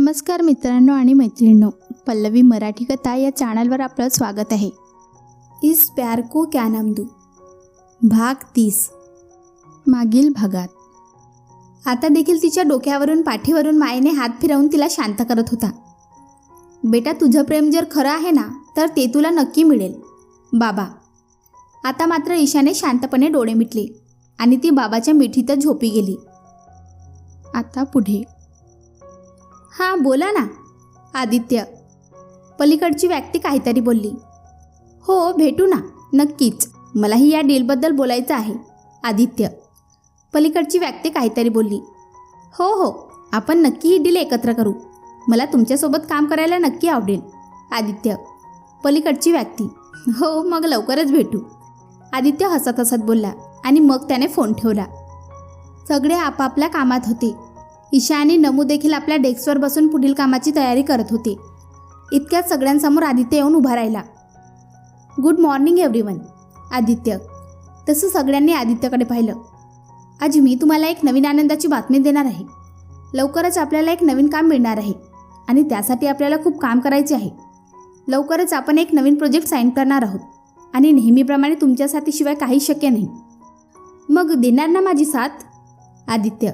नमस्कार मित्रांनो आणि मैत्रिणींनो पल्लवी मराठी कथा या चॅनलवर आपलं स्वागत आहे. इस प्यार को क्या नाम दू? भाग तीस. मागील भागात. आता देखील तिच्या डोक्यावरून पाठीवरून मायेने हात फिरवून तिला शांत करत होता. बेटा तुझं प्रेम जर खरं आहे ना तर ते तुला नक्की मिळेल. बाबा. आता मात्र ईशाने शांतपणे डोळे मिटले आणि ती बाबाच्या मिठीतच झोपी गेली. आता पुढे. हां बोला ना. आदित्य पलीकडची व्यक्ती काहीतरी बोलली. हो भेटू ना नक्कीच. मलाही या डीलबद्दल बोलायचं आहे. आदित्य पलीकडची व्यक्ती काहीतरी बोलली. हो हो आपण नक्की ही डील एकत्र करू. मला तुमच्यासोबत काम करायला नक्की आवडेल. आदित्य पलीकडची व्यक्ती. हो मग लवकरच भेटू. आदित्य हसत हसत बोलला आणि मग त्याने फोन ठेवला. सगळे आपापल्या कामात होते. ईशा आणि नमू देखील आपल्या डेस्कवर बसून पुढील कामाची तयारी करत होते. इतक्यात सगळ्यांसमोर आदित्य येऊन उभा राहिला. Good morning everyone Aditya. तसं सगळ्यांनी आदित्यकडे पाहिलं. आज मी तुम्हाला एक नवीन आनंदाची बातमी देणार आहे. लवकरच आपल्याला एक नवीन काम मिळणार आहे आणि त्यासाठी आपल्याला खूप काम करायचे आहे. लवकरच आपण एक नवीन प्रोजेक्ट साईन करणार आहोत आणि नेहमीप्रमाणे तुमच्या साथीशिवाय काही शक्य नाही. मग देणार ना माझी साथ? आदित्य.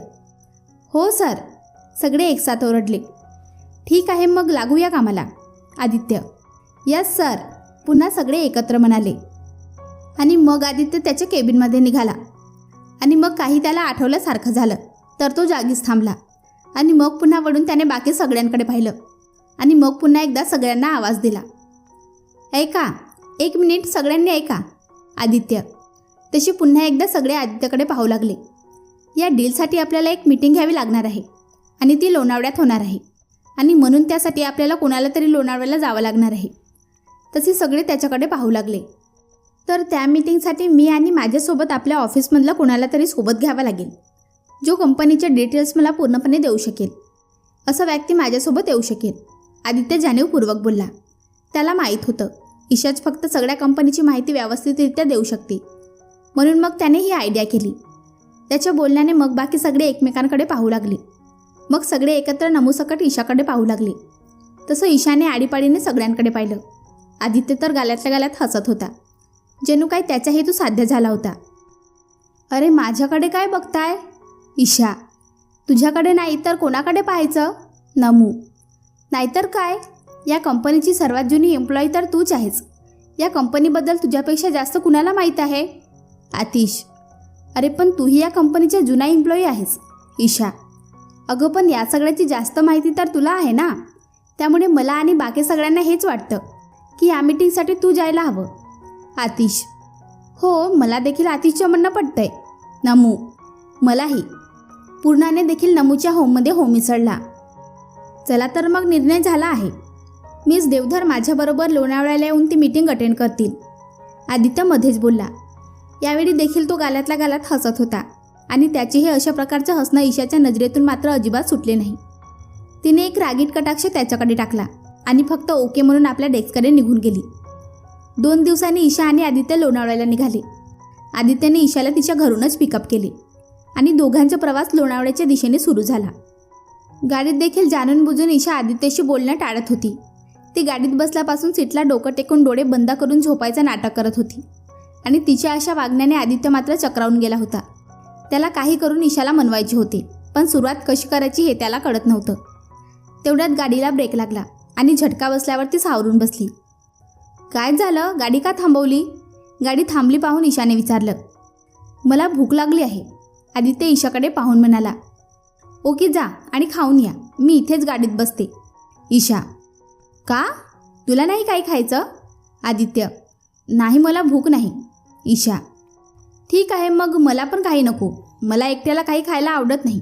हो सर. सगळे एकसाथ ओरडले. ठीक आहे मग लागूया कामाला आदित्य. Yes sir. पुन्हा सगळे एकत्र म्हणाले. आणि मग आदित्य त्याच्या केबिनमध्ये निघाला. आणि मग काही त्याला आठवल्यासारखं झालं तर तो जागीच थांबला. आणि मग पुन्हा वळून त्याने बाकी सगळ्यांकडे पाहिलं. आणि मग पुन्हा एकदा सगळ्यांना आवाज दिला. ऐका एक मिनिट सगळ्यांनी ऐका आदित्य. तशी पुन्हा एकदा सगळे आदित्यकडे पाहू लागले. या डीलसाठी आपल्याला एक मीटिंग घ्यावी लागणार आहे आणि ती लोणावळ्यात होणार आहे. आणि म्हणून त्यासाठी आपल्याला कोणाला तरी लोणावळ्याला जावं लागणार आहे. तसे सगळे त्याच्याकडे पाहू लागले. तर त्या मीटिंगसाठी मी आणि माझ्यासोबत आपल्या ऑफिसमधलं कोणाला तरी सोबत घ्यावा लागेल. जो कंपनीचे डिटेल्स मला पूर्णपणे देऊ शकेल. असं व्यक्ती माझ्यासोबत येऊ शकेल. आदित्य जाणीवपूर्वक बोलला. त्याला माहीत होतं. ईशाच फक्त सगळ्या कंपनीची माहिती व्यवस्थितरित्या देऊ शकते. म्हणून मग त्याने ही आयडिया केली. त्याच्या बोलण्याने मग बाकी सगळे एकमेकांकडे पाहू लागले. मग सगळे एकत्र नमूसकट ईशाकडे पाहू लागले. तसं ईशाने आडीपाडीने सगळ्यांकडे पाहिलं. आदित्य तर गाल्यातल्या गाल्यात हसत होता. जणू काय त्याचा हेतू साध्य झाला होता. अरे माझ्याकडे काय बघताय? ईशा तुझ्याकडे नाही तर कोणाकडे पाहायचं? नमू. नाहीतर काय? या कंपनीची सर्वात जुनी एम्प्लॉई तर तूच आहेस. या कंपनीबद्दल तुझ्यापेक्षा जास्त कुणाला माहीत आहे? आतिश. अरे पण तूही या कंपनीच्या जुना एम्प्लॉई आहेस. ईशा अगं पण या सगळ्याची जास्त माहिती तर तुला आहे ना? त्यामुळे मला आणि बाकी सगळ्यांना हेच वाटतं की या मीटिंगसाठी तू जायला हवं. आतिश हो मला देखील आतिशचं म्हणणं पटतंय. नमू मलाही. पूर्णाने देखील नमूच्या होममध्ये हो मिसळला. चला तर मग निर्णय झाला आहे. मीच देवधर माझ्याबरोबर लोणावळ्याला येऊन ती मीटिंग अटेंड करतील. आदित्य मध्येच बोलला यावेळी देखील तो गालातल्या गालात हसत होता. आणि त्याचे हे अशा प्रकारचं हसणं ईशाच्या नजरेतून मात्र अजिबात सुटले नाही. तिने एक रागीट कटाक्ष त्याच्याकडे टाकला आणि फक्त ओके म्हणून आपल्या डेस्ककडे निघून गेली. दोन दिवसांनी ईशा आणि आदित्य लोणावळ्याला निघाले. आदित्यने ईशाला तिच्या घरूनच पिकअप केले आणि दोघांचा प्रवास लोणावळ्याच्या दिशेने सुरू झाला. गाडीत देखील जाणून बुजून ईशा आदित्यशी बोलणं टाळत होती. ती गाडीत बसल्यापासून सीटला डोकं टेकून डोळे बंद करून झोपायचं नाटक करत होती. आणि तिच्या अशा वागण्याने आदित्य मात्र चक्रावून गेला होता. त्याला काही करून ईशाला मनवायचे होते पण सुरुवात कशी करायची हे त्याला कळत नव्हतं. तेवढ्यात गाडीला ब्रेक लागला आणि झटका बसल्यावर ती सावरून बसली. काय झालं? गाडी का थांबवली? गाडी थांबली पाहून ईशाने विचारलं. मला भूक लागली आहे आदित्य ईशाकडे पाहून म्हणाला. ओके जा आणि खाऊन या. मी इथेच गाडीत बसते. ईशा. का? तुला नाही काही खायचं? आदित्य. नाही मला भूक नाही. ईशा. ठीक आहे मग मला पण काही नको. मला एकट्याला काही खायला आवडत नाही.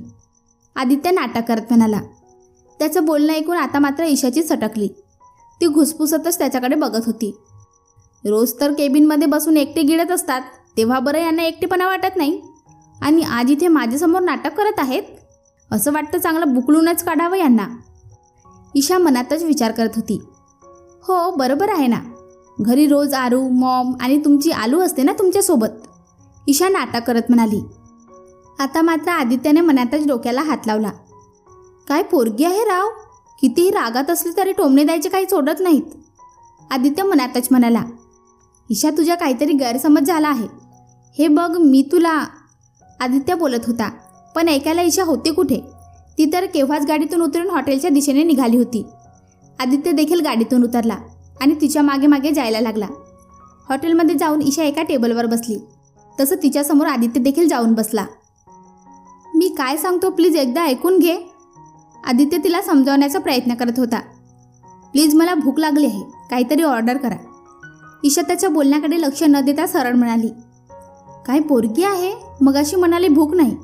आदित्य नाटक करत म्हणाला. त्याचं बोलणं ऐकून आता मात्र ईशाची सटकली. ती घुसपुसतच त्याच्याकडे बघत होती. रोज तर केबिनमध्ये बसून एकटे गिळत असतात तेव्हा बरं यांना एकटेपणा वाटत नाही. आणि आज इथे माझ्यासमोर नाटक करत आहेत? असं वाटतं चांगलं बुकलूनच काढावं यांना. ईशा मनातच विचार करत होती. हो बरोबर आहे ना. घरी रोज आरू मॉम आणि तुमची आलू असते ना तुमच्यासोबत ईशा नाटक करत म्हणाली. आता मात्र आदित्याने मनातच डोक्याला हात लावला. काय पोरगी आहे राव? कितीही रागात असली तरी टोमणे द्यायचे काही सोडत नाहीत. आदित्य मनातच म्हणाला ईशा तुझ्या काहीतरी गैरसमज झाला आहे. हे बघ मी तुला आदित्य बोलत होता पण ऐकायला ईशा होती कुठे? ती तर केव्हाच गाडीतून उतरून हॉटेलच्या दिशेने निघाली होती. आदित्य देखील गाडीतून उतरला. आणि तिच्यामागे मागे जायला लागला. हॉटेलमध्ये जाऊन ईशा एका टेबलवर बसली. तसं तिच्यासमोर आदित्य देखील जाऊन बसला. मी काय सांगतो प्लीज एकदा ऐकून घे. आदित्य तिला समजावण्याचा प्रयत्न करत होता. प्लीज मला भूक लागली आहे काहीतरी ऑर्डर करा. ईशा त्याच्या बोलण्याकडे लक्ष न देता सरळ म्हणाली काय पोरगी आहे? मग अशी म्हणाली भूक नाही.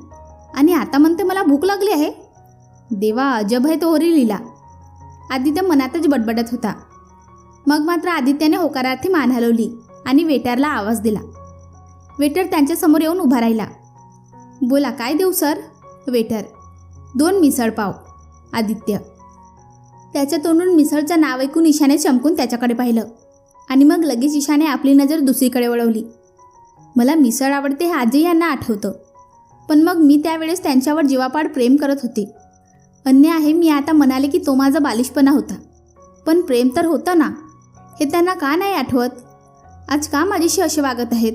आणि आता म्हणते मला भूक लागली आहे. देवा अजब आहे तो होरी लिहिला आदित्य मनातच बडबडत होता. मग मात्र आदित्याने होकारार्थी मान हलवली आणि वेटरला आवाज दिला. वेटर त्यांच्यासमोर येऊन उभा राहिला. बोला काय देऊ सर? वेटर दोन मिसळ पाव आदित्य. त्याच्या तोंडून मिसळचं नाव ऐकून ईशाने चमकून त्याच्याकडे पाहिलं आणि मग लगेच ईशाने आपली नजर दुसरीकडे वळवली. मला मिसळ आवडते हे आजही यांना आठवतं पण मग मी त्यावेळेस त्यांच्यावर जीवापाड प्रेम करत होते. अन्य आहे मी आता म्हणाले की तो माझा बालिशपणा होता. पण प्रेम तर होतं ना. हे त्यांना का नाही आठवत? आज का माझ्याशी असे वागत आहेत?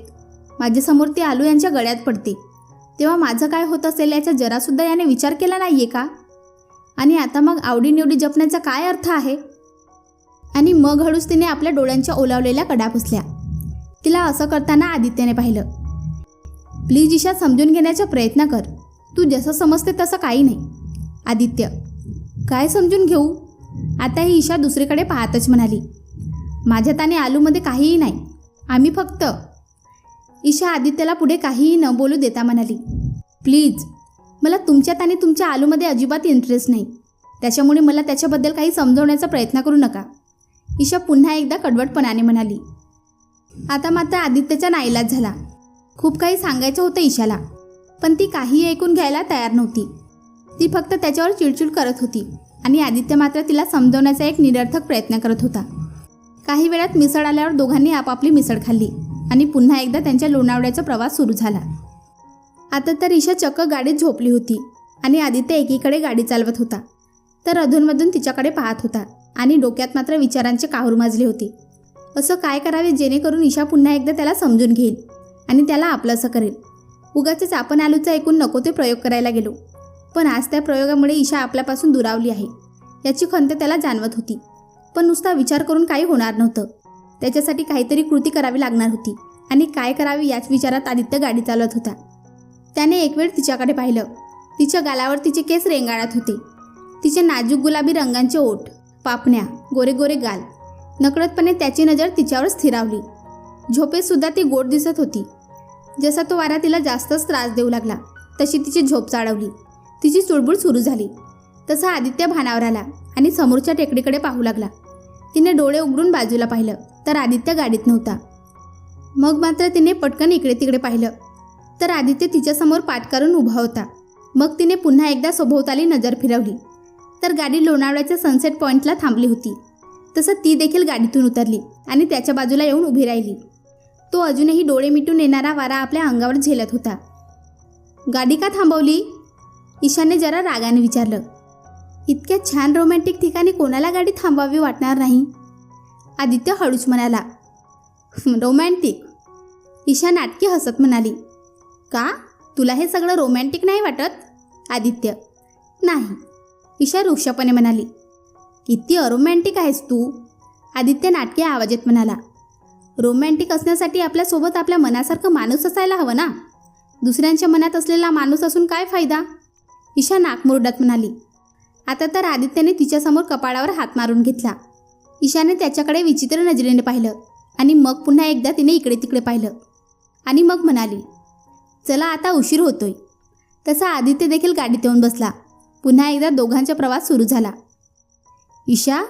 माझ्यासमोर ते आलू यांच्या गळ्यात पडते. तेव्हा माझं काय होत असेल याचा जरासुद्धा याने विचार केला नाही आहे का? आणि आता मग आवडीनिवडी जपण्याचा काय अर्थ आहे? आणि मग हळूच तिने आपल्या डोळ्यांच्या ओलावलेल्या कडा पुसल्या. तिला असं करताना आदित्यने पाहिलं. प्लीज ईशा समजून घेण्याचा प्रयत्न कर. तू जसं समजते तसं काही नाही. आदित्य. काय समजून घेऊ? आता ही ईशा दुसरीकडे पाहतच म्हणाली. माझ्यात आणि आलूमध्ये काहीही नाही. आम्ही फक्त ईशा आदित्यला पुढे काहीही न बोलू देता म्हणाली प्लीज मला तुमच्यात आणि तुमच्या आलूमध्ये अजिबात इंटरेस्ट नाही. त्याच्यामुळे मला त्याच्याबद्दल काही समजवण्याचा प्रयत्न करू नका. ईशा पुन्हा एकदा कडवटपणाने म्हणाली आता मात्र आदित्यचा नाईलाज झाला. खूप काही सांगायचं होतं ईशाला पण ती काही ऐकून घ्यायला तयार नव्हती. ती फक्त त्याच्यावर चिडचिड करत होती आणि आदित्य मात्र तिला समजवण्याचा एक निरर्थक प्रयत्न करत होता. काही वेळात मिसळ आल्यावर दोघांनी आपापली मिसळ खाल्ली आणि पुन्हा एकदा त्यांच्या लोणावळ्याचा प्रवास सुरू झाला. आता तर ईशा चक्क गाडीत झोपली होती आणि आदित्य एकीकडे गाडी चालवत होता. तर अधूनमधून तिच्याकडे पाहत होता आणि डोक्यात मात्र विचारांचे काहूर माजले होते. असं काय करावे जेणेकरून ईशा पुन्हा एकदा त्याला समजून घेईल आणि त्याला आपलंसं करेल. उगाचच आपण आलूचं ऐकून नको ते प्रयोग करायला गेलो. पण आज त्या प्रयोगामुळे ईशा आपल्यापासून दुरावली आहे. याची खंत त्याला जाणवत होती. पण नुसता विचार करून काही होणार नव्हतं. त्याच्यासाठी काहीतरी कृती करावी लागणार होती आणि काय करावे याच विचारात आदित्य गाडी चालवत होता. त्याने एक वेळ तिच्याकडे पाहिलं. तिच्या गालावर तिचे केस रेंगाळत होते. तिचे नाजूक गुलाबी रंगांचे ओठ पापण्या गोरे गोरे गाल नकळतपणे त्याची नजर तिच्यावर स्थिरावली. झोपेत सुद्धा ती गोड दिसत होती. जसा तो वारा तिला जास्तच त्रास देऊ लागला तशी तिची झोप चाळवली तिची चुळबुळ सुरू झाली. तसा आदित्य भानावर आला आणि समोरच्या टेकडीकडे पाहू लागला. तिने डोळे उघडून बाजूला पाहिलं तर आदित्य गाडीत नव्हता. मग मात्र तिने पटकन इकडे तिकडे पाहिलं तर आदित्य तिच्यासमोर पाठ करून उभा होता. मग तिने पुन्हा एकदा सभोवताली नजर फिरवली तर गाडी लोणावळ्याच्या सनसेट पॉईंटला थांबली होती. तसं ती देखील गाडीतून उतरली आणि त्याच्या बाजूला येऊन उभी राहिली. तो अजूनही डोळे मिटून येणारा वारा आपल्या अंगावर झेलत होता. गाडी का थांबवली? ईशाने जरा रागाने विचारलं. इतक्या छान रोमॅन्टिक ठिकाणी कोणाला गाडी थांबावी वाटणार नाही. आदित्य हळूच म्हणाला रोमॅन्टिक. ईशा नाटकी हसत म्हणाली का? तुला हे सगळं रोमॅन्टिक नाही वाटत? आदित्य नाही. ईशा वृक्षपणे म्हणाली किती अरोमॅन्टिक आहेस तू. आदित्य नाटकी आवाजात म्हणाला रोमॅन्टिक असण्यासाठी आपल्यासोबत आपल्या मनासारखं माणूस असायला हवं ना? दुसऱ्यांच्या मनात असलेला माणूस असून काय फायदा? ईशा नाकमुरडत म्हणाली आता तर आदित्यने तिच्यासमोर कपाळावर हात मारून घेतला. ईशाने त्याच्याकडे विचित्र नजरेने पाहिलं आणि मग पुन्हा एकदा तिने इकडे तिकडे पाहिलं. आणि मग म्हणाली चला आता उशीर होतोय. तसा आदित्य देखील गाडीत येऊन बसला. पुन्हा एकदा दोघांचा प्रवास सुरू झाला. ईशा?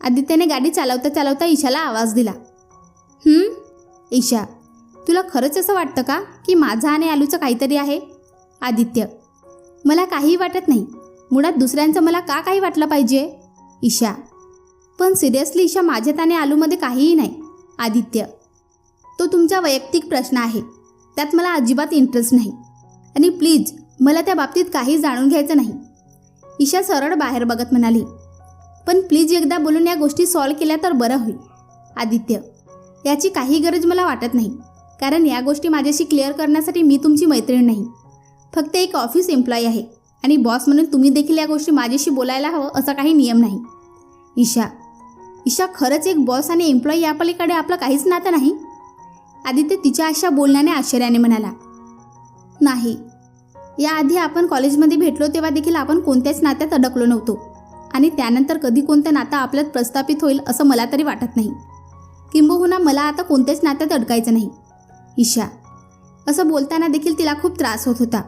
आदित्यने गाडी चालवता चालवता ईशाला आवाज दिला. ईशा तुला खरंच असं वाटतं का की माझा आणि आलूचं काहीतरी आहे? आदित्य मला काही वाटत नाही. मुळात दुसऱ्यांचं मला का काही वाटलं पाहिजे? ईशा. पण सिरियसली ईशा माझ्यात आणि आलूमध्ये काहीही नाही. आदित्य. तो तुमचा वैयक्तिक प्रश्न आहे. त्यात मला अजिबात इंटरेस्ट नाही. आणि प्लीज मला त्या बाबतीत काही जाणून घ्यायचं नाही. ईशा सरळ बाहेर बघत म्हणाली पण प्लीज एकदा बोलून या गोष्टी सॉल्व केल्या तर बरं होईल. आदित्य. याची काही गरज मला वाटत नाही. कारण या गोष्टी माझ्याशी क्लिअर करण्यासाठी मी तुमची मैत्रीण नाही. फक्त एक ऑफिस एम्प्लॉई आहे. आणि बॉस म्हणून तुम्ही देखील या गोष्टी माझ्याशी बोलायला हवं असा काही नियम नाही. ईशा ईशा खरंच एक बॉस आणि एम्प्लॉई या पलीकडे आपलं काहीच नातं नाही? आदित्य तिच्या अशा बोलण्याने आश्चर्याने म्हणाला नाही. याआधी आपण कॉलेजमध्ये भेटलो तेव्हा देखील आपण कोणत्याच नात्यात अडकलो नव्हतो. आणि त्यानंतर कधी कोणतं नातं आपल्यात प्रस्थापित होईल असं मला तरी वाटत नाही. किंबहुना मला आता कोणत्याच नात्यात अडकायचं नाही. ईशा असं बोलताना देखील तिला खूप त्रास होत होता.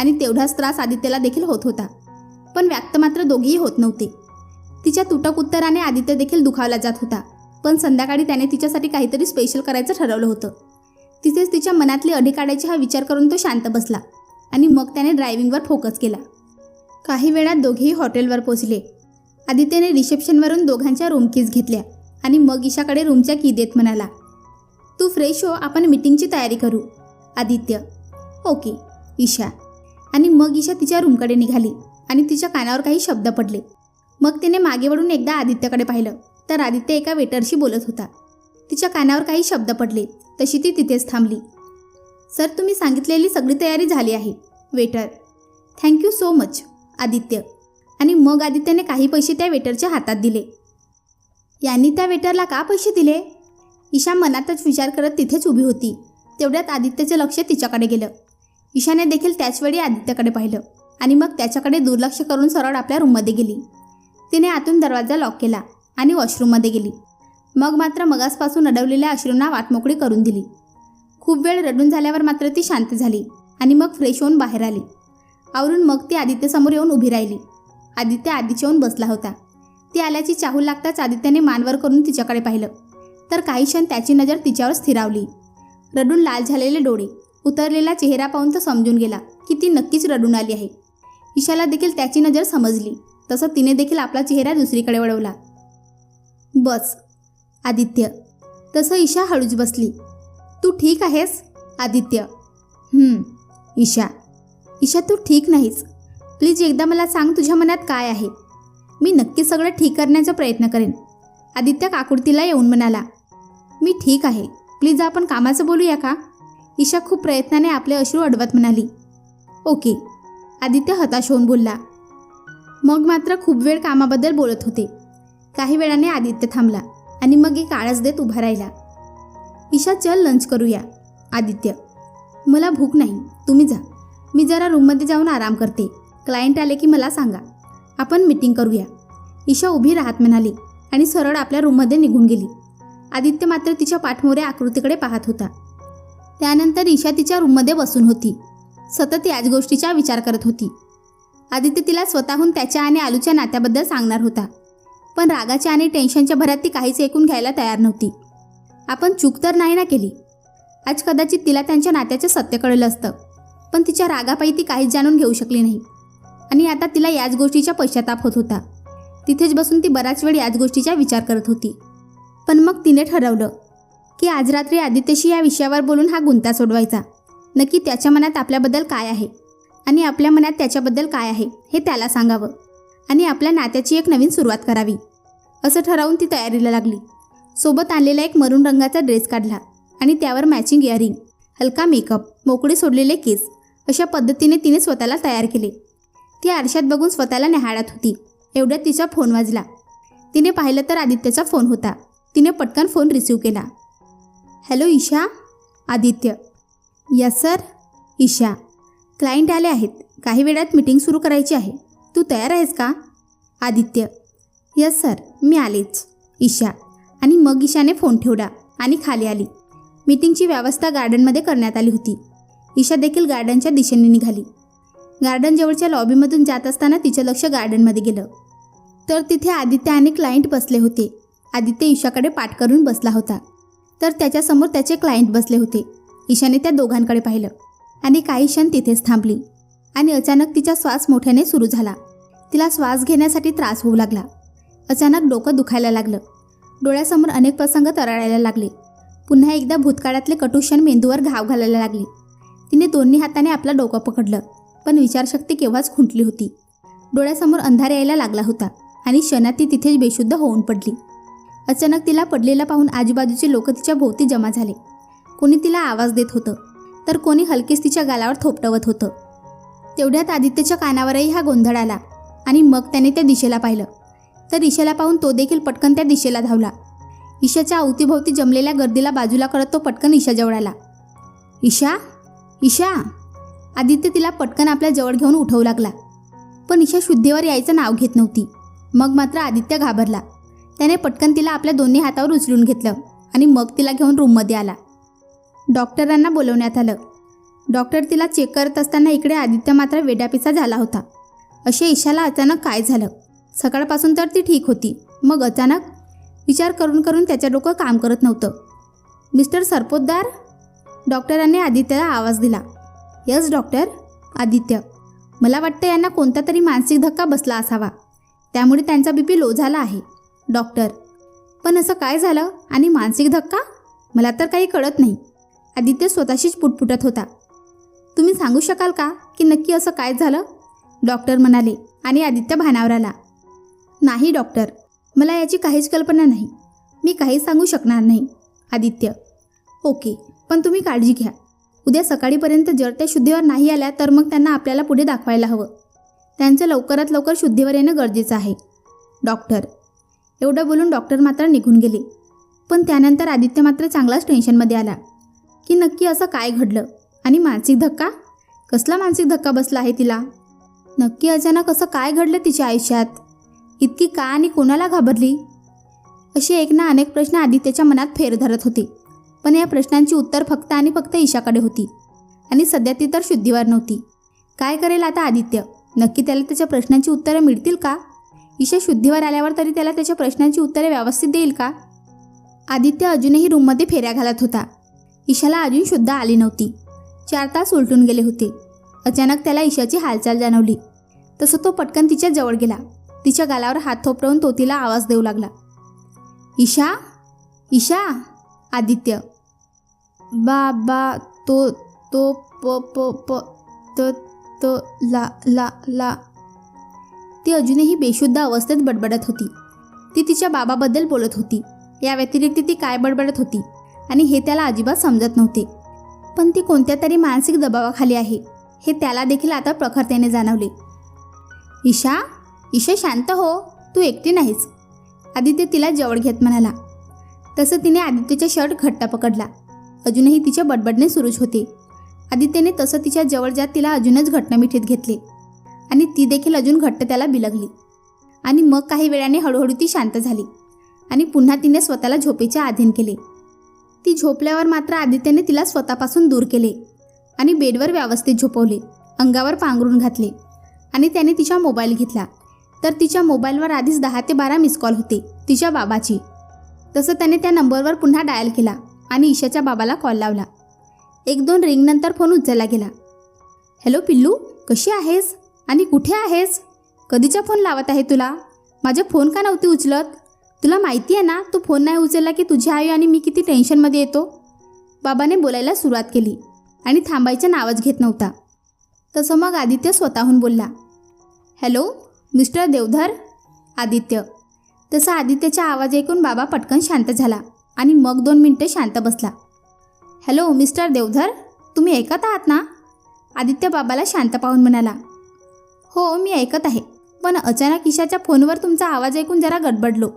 आणि तेवढाच त्रास आदित्यला देखील होत होता. पण व्यक्त मात्र दोघेही होत नव्हते. तिच्या तुटक उत्तराने आदित्य देखील दुखावला जात होता. पण संध्याकाळी त्याने तिच्यासाठी काहीतरी स्पेशल करायचं ठरवलं होतं. तिथेच तिच्या मनातली अडी काढायची हा विचार करून तो शांत बसला आणि मग त्याने ड्रायव्हिंगवर फोकस केला. काही वेळात दोघेही हॉटेलवर पोचले आदित्यने रिसेप्शनवरून दोघांच्या रूम कीज घेतल्या आणि मग ईशाकडे रूमच्या की देत म्हणाला तू फ्रेश हो आपण मीटिंगची तयारी करू. आदित्य ओके ईशा. आणि मग ईशा तिच्या रूमकडे निघाली आणि तिच्या कानावर काही शब्द पडले. मग तिने मागे वळून एकदा आदित्यकडे पाहिलं. तर आदित्य एका वेटरशी बोलत होता. तिच्या कानावर काही शब्द पडले. तशी ती तिथेच थांबली. सर तुम्ही सांगितलेली सगळी तयारी झाली आहे waiter thank you so much Aditya. आणि मग आदित्यने काही पैसे त्या वेटरच्या हातात दिले. यांनी त्या वेटरला का पैसे दिले? ईशा मनातच विचार करत तिथेच उभी होती. तेवढ्यात आदित्यचे लक्ष तिच्याकडे गेलं. ईशाने देखील त्याचवेळी आदित्यकडे पाहिलं आणि मग त्याच्याकडे दुर्लक्ष करून सरळ आपल्या रूममध्ये गेली. तिने आतून दरवाजा लॉक केला आणि वॉशरूममध्ये गेली. मग मात्र मगासपासून अडवलेल्या अश्रूंना वाटमोकळी करून दिली. खूप वेळ रडून झाल्यावर मात्र ती शांत झाली आणि मग फ्रेश होऊन बाहेर आली. आवरून मग ती आदित्यसमोर येऊन उभी राहिली. आदित्य आधीच्या येऊन बसला होता. ती आल्याची चाहूल लागताच आदित्यने मानवर करून तिच्याकडे पाहिलं. तर काही क्षण त्याची नजर तिच्यावर स्थिरावली. रडून लाल झालेले डोळे. उतरलेला चेहरा पाहून तो समजून गेला की ती नक्कीच रडून आली आहे. ईशाला देखील त्याची नजर समजली. तसं तिने देखील आपला चेहरा दुसरीकडे वळवला. बस आदित्य. तसं ईशा हळूच बसली. तू ठीक आहेस? आदित्य. ईशा. ईशा तू ठीक नाहीस. प्लीज एकदा मला सांग तुझ्या मनात काय आहे? मी नक्की सगळं ठीक करण्याचा प्रयत्न करेन. आदित्य काकुडतीला येऊन म्हणाला मी ठीक आहे. प्लीज आपण कामाचं बोलूया का? ईशा खूप प्रयत्नाने आपले अश्रू अडवत म्हणाली. ओके. आदित्य हताश होऊन बोलला. मग मात्र खूप वेळ कामाबद्दल बोलत होते. काही वेळाने आदित्य थांबला आणि मग एक आळस देत उभा राहिला. ईशा चल लंच करूया. आदित्य. मला भूक नाही. तुम्ही जा. मी जरा रूममध्ये जाऊन आराम करते. क्लायंट आले की मला सांगा. आपण मीटिंग करूया. ईशा उभी राहत म्हणाली आणि सरळ आपल्या रूममध्ये निघून गेली. आदित्य मात्र तिच्या पाठमोऱ्या आकृतीकडे पाहत होता. त्यानंतर ईशा तिच्या रूममध्ये बसून होती. सतत याच गोष्टीचा विचार करत होती. आदित्य तिला स्वतःहून त्याच्या आणि आलूच्या नात्याबद्दल सांगणार होता. पण रागाच्या आणि टेन्शनच्या भरात ती काहीच ऐकून घ्यायला तयार नव्हती. आपण चूक तर नाही ना केली? आज कदाचित तिला त्यांच्या नात्याचं सत्य कळलं असतं. पण तिच्या रागापायी ती काहीच जाणून घेऊ शकली नाही. आणि आता तिला याच गोष्टीचा पश्चाताप होत होता. तिथेच बसून ती बराच वेळ याच गोष्टीचा विचार करत होती. पण मग तिने ठरवलं की आज रात्री आदित्यशी या विषयावर बोलून हा गुंता सोडवायचा. नक्की त्याच्या मनात आपल्याबद्दल काय आहे? आणि आपल्या मनात त्याच्याबद्दल काय आहे हे त्याला सांगावं. आणि आपल्या नात्याची एक नवीन सुरुवात करावी. असं ठरवून ती तयारीला लागली. सोबत आणलेला एक मरून रंगाचा ड्रेस काढला आणि त्यावर मॅचिंग इयरिंग हलका मेकअप मोकळे सोडलेले केस अशा पद्धतीने तिने स्वतःला तयार केले. ती आरशात बघून स्वतःला निहाळत होती. एवढ्यात तिचा फोन वाजला. तिने पाहिलं तर आदित्यचा फोन होता. तिने पटकन फोन रिसीव केला. Hello Isha Aditya. Yes sir Isha. Client आले आहेत. काही वेळात मीटिंग सुरू करायची आहे. तू तयार आहेस का? आदित्य. यस सर मी आलेच. ईशा. आणि मग ईशाने फोन ठेवला आणि खाली आली. मीटिंगची व्यवस्था गार्डनमध्ये करण्यात आली होती. ईशा देखील गार्डनच्या दिशेने निघाली. गार्डन जवळच्या लॉबीमधून जात असताना तिचं लक्ष गार्डनमध्ये गेलं. तर तिथे आदित्य आणि क्लायंट बसले होते. आदित्य ईशाकडे पाठ करून बसला होता. तर त्याच्यासमोर त्याचे क्लायंट बसले होते. ईशाने त्या दोघांकडे पाहिलं. आणि काही क्षण तिथेच थांबली. आणि अचानक तिचा श्वास मोठ्याने सुरू झाला. तिला श्वास घेण्यासाठी त्रास होऊ लागला. अचानक डोकं दुखायला लागलं. डोळ्यासमोर अनेक प्रसंग तरळायला लागले. पुन्हा एकदा भूतकाळातले कटुषण मेंदूवर घाव घालायला लागले. तिने दोन्ही हाताने आपलं डोकं पकडलं. पण विचारशक्ती केव्हाच खुंटली होती. डोळ्यासमोर अंधार यायला लागला होता. आणि क्षणात ती तिथेच बेशुद्ध होऊन पडली. अचानक तिला पडलेला पाहून आजूबाजूचे लोक तिच्या भोवती जमा झाले. कोणी तिला आवाज देत होतं तर कोणी हलकेच तिच्या गालावर थोपटवत होतं. तेवढ्यात आदित्यच्या कानावरही हा गोंधळ आला आणि मग त्याने त्या दिशेला पाहिलं. तर ईशाला पाहून तो देखील पटकन त्या दिशेला धावला. ईशाच्या अवतीभोवती जमलेल्या गर्दीला बाजूला करत तो पटकन ईशाजवळ आला. ईशा? ईशा? आदित्य तिला पटकन आपल्या जवळ घेऊन उठवू लागला. पण ईशा शुद्धीवर यायचं नाव घेत नव्हती. मग मात्र आदित्य घाबरला. त्याने पटकन तिला आपल्या दोन्ही हातावर उचलून घेतलं आणि मग तिला घेऊन रूममध्ये आला. डॉक्टरांना बोलवण्यात आलं. डॉक्टर तिला चेक करत असताना इकडे आदित्य मात्र वेड्यापिसा झाला होता. असे ईशाला अचानक काय झालं? सकाळपासून तर ती ठीक होती. मग अचानक? विचार करून करून त्याच्या डोकं काम करत नव्हतं. मिस्टर सरपोतदार? डॉक्टरांनी आदित्यला आवाज दिला. Yes doctor. आदित्य. मला वाटतं यांना कोणता तरी मानसिक धक्का बसला असावा. त्यामुळे त्यांचा बी पी लो झाला आहे. डॉक्टर. पण असं काय झालं? आणि मानसिक धक्का? मला तर काही कळत नाही. आदित्य स्वतःशीच पुटपुटत होता. तुम्ही सांगू शकाल का की नक्की असं काय झालं? डॉक्टर म्हणाले आणि आदित्य भानावर आला. नाही डॉक्टर. मला याची काहीच कल्पना नाही. मी काही सांगू शकणार नाही आदित्य. ओके पण तुम्ही काळजी घ्या. उद्या सकाळीपर्यंत जर त्या शुद्धीवर नाही आल्या तर मग त्यांना आपल्याला पुढे दाखवायला हवं. त्यांचं लवकरात लवकर शुद्धीवर येणं गरजेचं आहे. डॉक्टर. एवढं बोलून डॉक्टर मात्र निघून गेले. पण त्यानंतर आदित्य मात्र चांगलाच टेन्शनमध्ये आला की नक्की असं काय घडलं? आणि मानसिक धक्का? कसला मानसिक धक्का बसला आहे तिला? नक्की अचानक असं काय घडलं तिच्या आयुष्यात? इतकी का आणि कोणाला घाबरली? असे एक ना अनेक प्रश्न आदित्यच्या मनात फेर धरत होते. पण या प्रश्नांची उत्तर फक्त आणि फक्त ईशाकडे होती. आणि सध्या ती तर शुद्धीवर नव्हती. काय करेल आता आदित्य? नक्की त्याला त्याच्या प्रश्नांची उत्तरं मिळतील का? ईशा शुद्धीवर आल्यावर तरी त्याला त्याच्या प्रश्नांची उत्तरे व्यवस्थित देईल का? आदित्य अजूनही रूममध्ये फेऱ्या घालत होता. ईशाला अजून शुद्ध आली नव्हती. चार तास उलटून गेले होते. अचानक त्याला ईशाची हालचाल जाणवली. तसं तो पटकन तिच्या जवळ गेला. तिच्या गालावर हात थोपरवून तो तिला आवाज देऊ लागला. ईशा? ईशा? आदित्य. बा बा तो तो प प प त त ला ला ला. ती अजूनही बेशुद्ध अवस्थेत बडबडत होती. ती तिच्या बाबाबद्दल बोलत होती. या व्यतिरिक्त ती काय बडबडत होती? आणि हे त्याला अजिबात समजत नव्हते. पण ती कोणत्या तरी मानसिक दबावाखाली आहे हे त्याला देखील आता प्रखरतेने जाणवले. ईशा ईशा शांत हो तू एकटी नाहीस आदित्य तिला जवळ घेत म्हणाला. तसं तिने आदित्यचा शर्ट घट्ट पकडला. अजूनही तिच्या बडबडणे सुरूच होते. आदित्यने तसं तिच्या जवळ जात तिला अजूनच घट्ट मिठीत घेतले. आणि ती देखील अजून घट्ट त्याला बिलगली. आणि मग काही वेळाने हळूहळू ती शांत झाली आणि पुन्हा तिने स्वतःला झोपेच्या अधीन केले. ती झोपल्यावर मात्र आदित्यने तिला स्वतःपासून दूर केले आणि बेडवर व्यवस्थित झोपवले अंगावर पांघरून घातले आणि त्याने तिचा मोबाईल घेतला. तर तिच्या मोबाईलवर आधीच दहा ते बारा मिस कॉल होते तिच्या बाबाची. तसं त्याने त्या नंबरवर पुन्हा डायल केला आणि ईशाच्या बाबाला कॉल लावला. एक दोन रिंगनंतर फोन उचलला गेला. हॅलो पिल्लू कशी आहेस? आणि कुठे आहेस? कधीचा फोन लावत आहे तुला? माझा फोन का नव्हती उचलत? तुला माहिती आहे ना तू फोन नाही उचलला की तुझी आई आणि मी किती टेन्शनमध्ये येतो? बाबाने बोलायला सुरुवात केली आणि थांबायचं नावच घेत नव्हता. तसं मग आदित्य स्वतःहून बोलला हॅलो मिस्टर देवधर? आदित्य. तसा आदित्यचा आवाज ऐकून बाबा पटकन शांत झाला आणि मग दोन मिनटं शांत बसला. हॅलो मिस्टर देवधर तुम्ही ऐकत आहात ना? आदित्य बाबाला शांत पाहून म्हणाला हो मी ऐकत आहे. पण अचानक ईशाच्या फोनवर तुमचा आवाज ऐकून जरा गडबडलो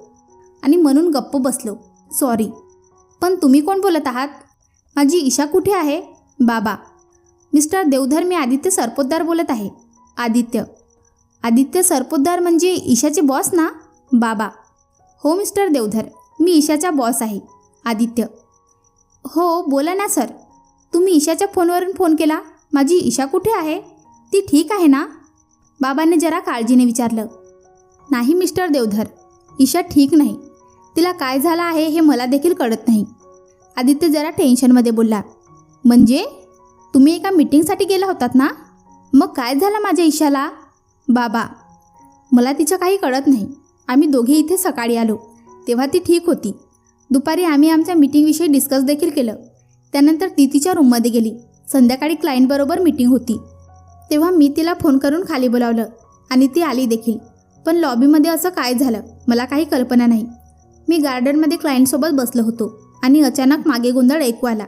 आणि म्हणून गप्प बसलो. सॉरी पण तुम्ही कोण बोलत आहात? माझी ईशा कुठे आहे? बाबा. मिस्टर देवधर मी आदित्य सरपोतदार बोलत आहे. आदित्य. आदित्य सरपोतदार म्हणजे ईशाचे बॉस ना? बाबा. हो मिस्टर देवधर. मी ईशाचा बॉस आहे. आदित्य. हो बोला ना सर. तुम्ही ईशाच्या फोनवरून फोन केला? माझी ईशा कुठे आहे? ती ठीक आहे ना? बाबांनी जरा काळजीने विचारलं नाही मिस्टर देवधर ईशा ठीक नाही. तिला काय झालं आहे हे मला देखील कळत नाही. आदित्य जरा टेन्शनमध्ये बोलला म्हणजे? तुम्ही एका मीटिंगसाठी गेला होतात ना? मग काय झालं माझ्या ईशाला? बाबा मला तिचं काही कळत नाही. आम्ही दोघे इथे सकाळी आलो. तेव्हा ती ठीक होती. दुपारी आम्ही आमच्या मीटिंगविषयी डिस्कस देखील केलं. त्यानंतर ती तिच्या रूममध्ये गेली. संध्याकाळी क्लायंटबरोबर मीटिंग होती. तेव्हा मी तिला फोन करून खाली बोलावलं आणि ती आली देखील. पण लॉबीमध्ये असं काय झालं? मला काही कल्पना नाही. मी गार्डनमध्ये क्लायंटसोबत बसलो होतो आणि अचानक मागे गोंधळ ऐकू आला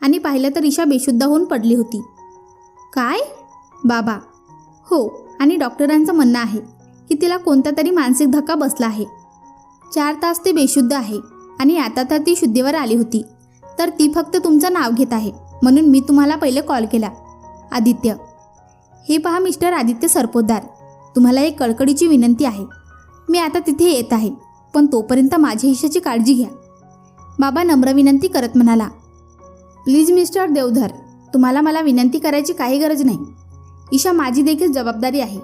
आणि पाहिलं तर ईशा बेशुद्ध होऊन पडली होती. काय? बाबा. हो आणि डॉक्टरांचं म्हणणं आहे की तिला कोणता तरी मानसिक धक्का बसला आहे. चार तास ती बेशुद्ध आहे आणि आता तर ती शुद्धीवर आली होती. तर ती फक्त तुमचं नाव घेत आहे म्हणून मी तुम्हाला पहिले कॉल केला. आदित्य हे पहा मिस्टर आदित्य सरपोतदार. तुम्हाला एक कळकळीची विनंती आहे. मी आता तिथे येत आहे पण तोपर्यंत माझ्या हिशाची काळजी घ्या. बाबा नम्र विनंती करत म्हणाला प्लीज मिस्टर देवधर तुम्हाला मला विनंती करायची काही गरज नाही. ईशा माझी देखील जबाबदारी आहे.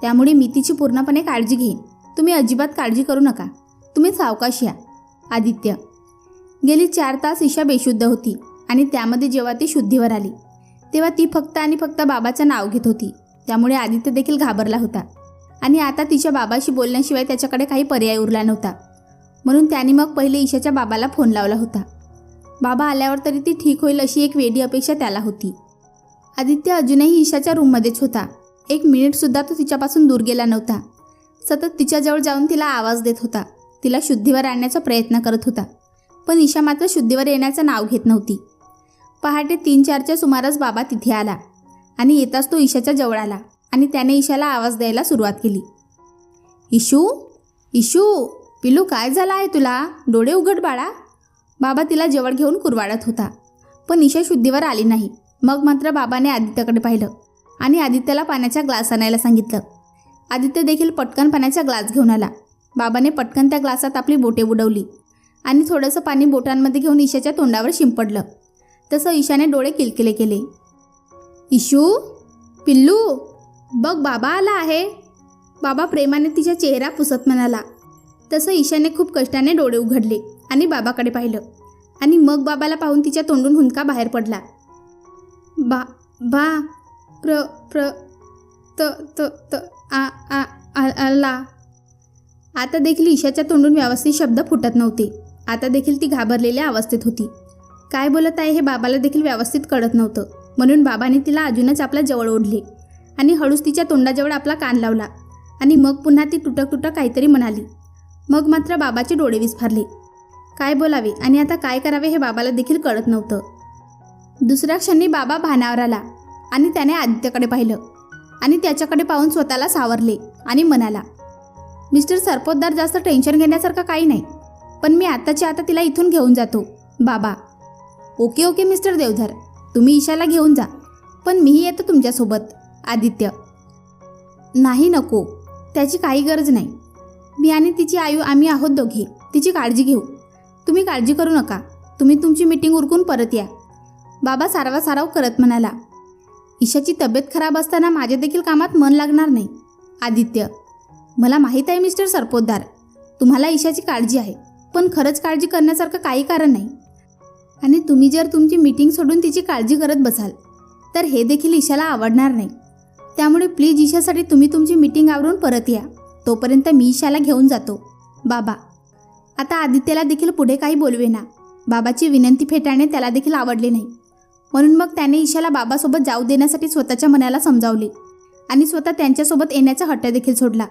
त्यामुळे मी तिची पूर्णपणे काळजी घेईन. तुम्ही अजिबात काळजी करू नका. तुम्ही सावकाश या. आदित्य. गेली चार तास ईशा बेशुद्ध होती आणि त्यामध्ये जेव्हा ती शुद्धीवर आली तेव्हा ती फक्त आणि फक्त बाबाचं नाव घेत होती. त्यामुळे आदित्य देखील घाबरला होता. आणि आता तिच्या बाबाशी बोलण्याशिवाय त्याच्याकडे काही पर्याय उरला नव्हता. म्हणून त्याने मग पहिले ईशाच्या बाबाला फोन लावला होता. बाबा आल्यावर तरी ती ठीक होईल अशी एक वेडी अपेक्षा त्याला होती. आदित्य अजूनही ईशाच्या रूममध्येच होता. एक मिनिटसुद्धा तो तिच्यापासून दूर गेला नव्हता. सतत तिच्याजवळ जाऊन तिला आवाज देत होता. तिला शुद्धीवर आणण्याचा प्रयत्न करत होता. पण ईशा मात्र शुद्धीवर येण्याचं नाव घेत नव्हती. पहाटे तीन चारच्या सुमारास बाबा तिथे आला आणि येताच तो ईशाच्या जवळ आला आणि त्याने ईशाला आवाज द्यायला सुरुवात केली. इशू इशू पिलू काय झालं आहे तुला? डोळे उघड बाळा. बाबा तिला जवळ घेऊन कुरवाडत होता. पण ईशा शुद्धीवर आली नाही. मग मात्र बाबाने आदित्यकडे पाहिलं आणि आदित्यला पाण्याचा ग्लास आणायला सांगितलं. आदित्य देखील पटकन पाण्याचा ग्लास घेऊन आला. बाबाने पटकन त्या ग्लासात आपली बोटे बुडवली आणि थोडंसं पाणी बोटांमध्ये घेऊन ईशाच्या तोंडावर शिंपडलं. तसं ईशाने डोळे किलकिले केले. इशू पिल्लू बघ बाबा आला आहे. बाबा प्रेमाने तिचा चेहरा पुसत म्हणाला. तसं ईशाने खूप कष्टाने डोळे उघडले आणि बाबाकडे पाहिलं. आणि मग बाबाला पाहून तिच्या तोंडून हुंदका बाहेर पडला. बा बा प्र प्र त त त आ आ- आला. आता देखील ईशाच्या तोंडून व्यवस्थित शब्द फुटत नव्हते. आता देखील ती घाबरलेल्या अवस्थेत होती. काय बोलत आहे हे बाबाला देखील व्यवस्थित कळत नव्हतं. म्हणून बाबाने तिला अजूनच आपल्या जवळ ओढले. आणि हळूच तिच्या तोंडाजवळ आपला कान लावला. आणि मग पुन्हा ती तुटक तुटक काहीतरी म्हणाली. मग मात्र बाबाचे डोळे विस्फारले. काय बोलावे आणि आता काय करावे हे बाबाला देखील कळत नव्हतं. दुसऱ्या क्षणी बाबा भानावर आला. आणि त्याने आदित्यकडे पाहिलं. आणि त्याच्याकडे पाहून स्वतःला सावरले आणि म्हणाला मिस्टर सरपोतदार जास्त टेन्शन घेण्यासारखं काही नाही. पण मी आत्ताच्या आता तिला इथून घेऊन जातो. बाबा ओके ओके मिस्टर देवधर. तुम्ही ईशाला घेऊन जा. पण मीही येतो तुमच्यासोबत आदित्य. नाही नको त्याची काही गरज नाही. मी आणि तिची आयु आम्ही आहोत दोघे. तिची काळजी घेऊ. तुम्ही काळजी करू नका. तुम्ही तुमची मीटिंग उरकून परत या. बाबा सारवा साराव करत म्हणाला. ईशाची तब्येत खराब असताना माझ्या देखील कामात मन लागणार नाही. आदित्य. मला माहीत आहे मिस्टर सरपोतदार. तुम्हाला ईशाची काळजी आहे. पण खरंच काळजी करण्यासारखं काही कारण नाही. आणि तुम्ही जर तुमची मीटिंग सोडून तिची काळजी करत बसाल तर हे देखील ईशाला आवडणार नाही. त्यामुळे प्लीज ईशासाठी तुम्ही तुमची मीटिंग आवरून परत या. तोपर्यंत मी ईशाला घेऊन जातो. बाबा आता आदित्यला देखील पुढे काही बोलवेना. बाबाची विनंती फेटाळणे त्याला देखील आवडले नाही. म्हणून मग त्याने ईशाला बाबासोबत जाऊ देण्यासाठी स्वतःच्या मनाला समजावले आणि स्वतः त्यांच्यासोबत येण्याचा हट्ट देखील सोडला.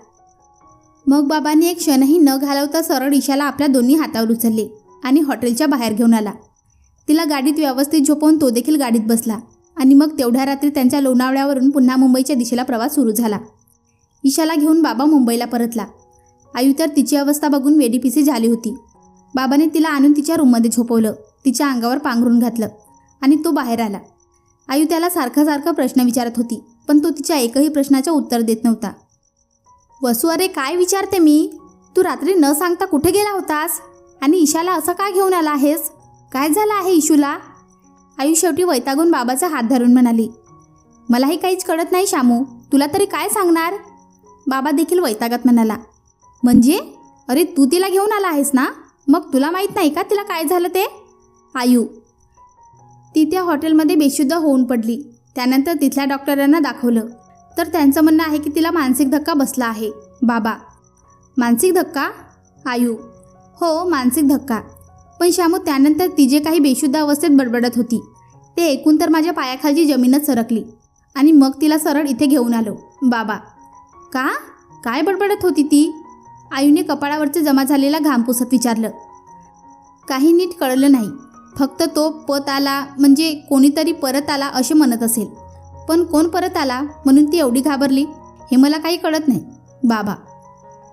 मग बाबांनी एक क्षणही न घालवता सरळ ईशाला आपल्या दोन्ही हातावर उचलले आणि हॉटेलच्या बाहेर घेऊन आला. तिला गाडीत व्यवस्थित झोपवून तो देखील गाडीत बसला. आणि मग तेवढ्या रात्री त्यांच्या लोणावळ्यावरून पुन्हा मुंबईच्या दिशेला प्रवास सुरू झाला. ईशाला घेऊन बाबा मुंबईला परतला. आयु तर तिची अवस्था बघून वेडीपिसी झाली होती. बाबाने तिला आणून तिच्या रूममध्ये झोपवलं. तिच्या अंगावर पांघरून घातलं. आणि तो बाहेर आला. आयु त्याला सारखा सारखा प्रश्न विचारत होती पण तो तिच्या एकही प्रश्नाचं उत्तर देत नव्हता. वसू अरे काय विचारते मी? तू रात्री न सांगता कुठे गेला होतास? आणि ईशाला असं का घेऊन आला आहेस? काय झालं आहे इशूला? आयु शेवटी वैतागून बाबाचा हात धरून म्हणाली मलाही काहीच कळत नाही शामू तुला तरी काय सांगणार? बाबा देखील वैतागत म्हणाला म्हणजे? अरे तू तिला घेऊन आला आहेस ना? मग तुला माहीत नाही का तिला काय झालं ते? आयू. ती त्या हॉटेलमध्ये बेशुद्ध होऊन पडली. त्यानंतर तिथल्या डॉक्टरांना दाखवलं. तर त्यांचं म्हणणं आहे की तिला मानसिक धक्का बसला आहे. बाबा मानसिक धक्का? आयू. हो मानसिक धक्का. पण श्यामू त्यानंतर ती जे काही बेशुद्ध अवस्थेत बडबडत होती. ते ऐकून तर माझ्या पायाखालची जमीनच सरकली आणि मग तिला सरळ इथे घेऊन आलो. बाबा. का? काय बडबडत होती ती? आईने कपाळावरचे जमा झालेला घाम पुसत विचारलं. काही नीट कळलं नाही. फक्त तो पत आला म्हणजे कोणीतरी परत आला असे म्हणत असेल. पण कोण परत आला म्हणून ती एवढी घाबरली? हे मला काही कळत नाही. बाबा.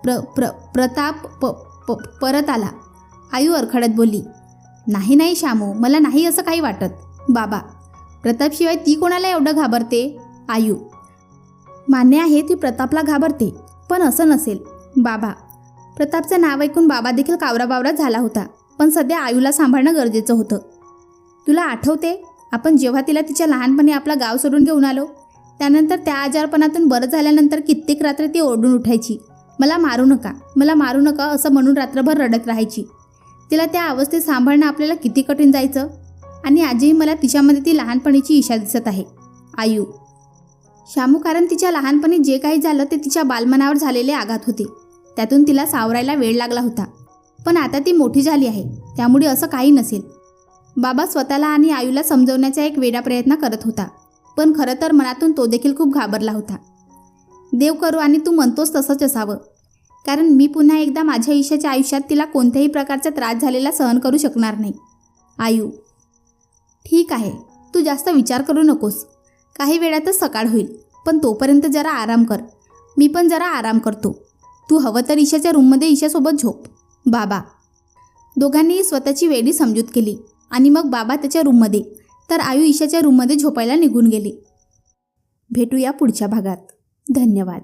प्र प्र प्रताप प प परत आला. आयू अरखडत बोलली नाही नाही शामू मला नाही असं काही वाटत. बाबा प्रतापशिवाय ती कोणाला एवढं घाबरते? आयू. मान्य आहे ती प्रतापला घाबरते पण असं नसेल. बाबा प्रतापचं नाव ऐकून बाबा देखील कावराबावरा झाला होता पण सध्या आयूला सांभाळणं गरजेचं होतं. तुला आठवते आपण जेव्हा तिला तिच्या लहानपणी आपला गाव सोडून घेऊन आलो त्यानंतर त्या आजारपणातून बरं झाल्यानंतर कित्येक रात्र ती ओरडून उठायची. मला मारू नका मला मारू नका असं म्हणून रात्रभर रडत राहायची. तिला त्या अवस्थेत सांभाळणं आपल्याला किती कठीण जायचं? आणि आजही मला तिच्यामध्ये ती लहानपणीची ईशा दिसत आहे. आयू. शामू कारण तिच्या लहानपणी जे काही झालं ते तिच्या बालमनावर झालेले आघात होते. त्यातून तिला सावरायला वेळ लागला होता. पण आता ती मोठी झाली आहे. त्यामुळे असं काही नसेल. बाबा स्वतःला आणि आयूला समजवण्याचा एक वेडा प्रयत्न करत होता. पण खरं तर मनातून तो देखील खूप घाबरला होता. देव करू आणि तू म्हणतोस तसंच असावं. कारण मी पुन्हा एकदा माझ्या ईशाच्या आयुष्यात तिला कोणत्याही प्रकारचा त्रास झालेला सहन करू शकणार नाही. आयू. ठीक आहे. तू जास्त विचार करू नकोस. काही वेळातच सकाळ होईल पण तोपर्यंत जरा आराम कर. मी पण जरा आराम करतो. तू हवं तर ईशाच्या रूममध्ये ईशासोबत झोप. बाबा. दोघांनीही स्वतःची वेडी समजूत केली आणि मग बाबा त्याच्या रूममध्ये तर आयु ईशाच्या रूममध्ये झोपायला निघून गेली. भेटूया पुढच्या भागात. धन्यवाद.